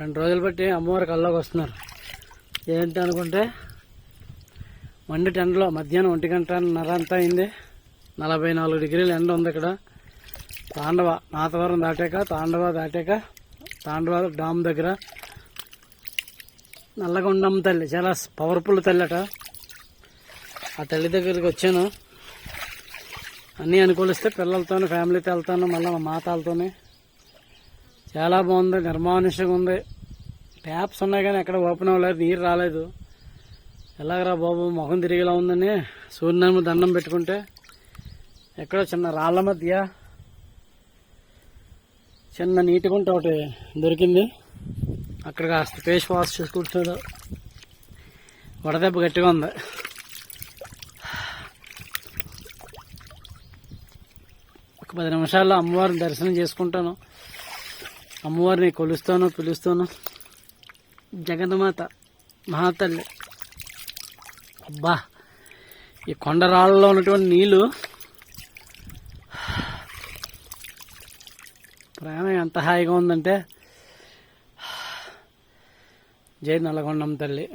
రెండు రోజులు బట్టి అమ్మవారి కల్లోకి వస్తున్నారు. ఏంటి అనుకుంటే మండి టెండలో మధ్యాహ్నం ఒంటి గంట అంతా అయింది. నలభై నాలుగు డిగ్రీలు ఎండ ఉంది ఇక్కడ. తాండవ నాతవరం దాటాక తాండవ దాటాక తాండవ డామ్ దగ్గర. నల్లగొండమ్మ తల్లి చాలా పవర్ఫుల్ తల్లి అట ఆ తల్లి దగ్గరికి వచ్చాను. అన్నీ అనుకూలిస్తే పిల్లలతోనే ఫ్యామిలీతో వెళ్తాను మళ్ళీ మా మాతాలతోనే. చాలా బాగుంది నిర్మానుష్యంగా ఉంది. ట్యాప్స్ ఉన్నాయి కానీ ఎక్కడ ఓపెన్ అవ్వలేదు నీరు రాలేదు. ఎలాగరా బాబు మొహం తిరిగిలా ఉందని సూర్యనారాయణ దండం పెట్టుకుంటే ఎక్కడో చిన్న రాళ్ళ మధ్య చిన్న నీటి గుంట ఒకటి దొరికింది. అక్కడ కాస్త ఫేస్ వాష్ చేసి కూర్చోడు. వడదెబ్బ గట్టిగా ఉంది. ఒక పది నిమిషాల్లో అమ్మవారిని దర్శనం చేసుకుంటాను. అమ్మవారిని కొలుస్తాను పిలుస్తాను? జగన్మాత మహాతల్లి. అబ్బా ఈ కొండరాళ్ళలో ఉన్నటువంటి నీళ్ళు ప్రయాణం ఎంత హాయిగా ఉందంటే జై నల్లగొండం తల్లి.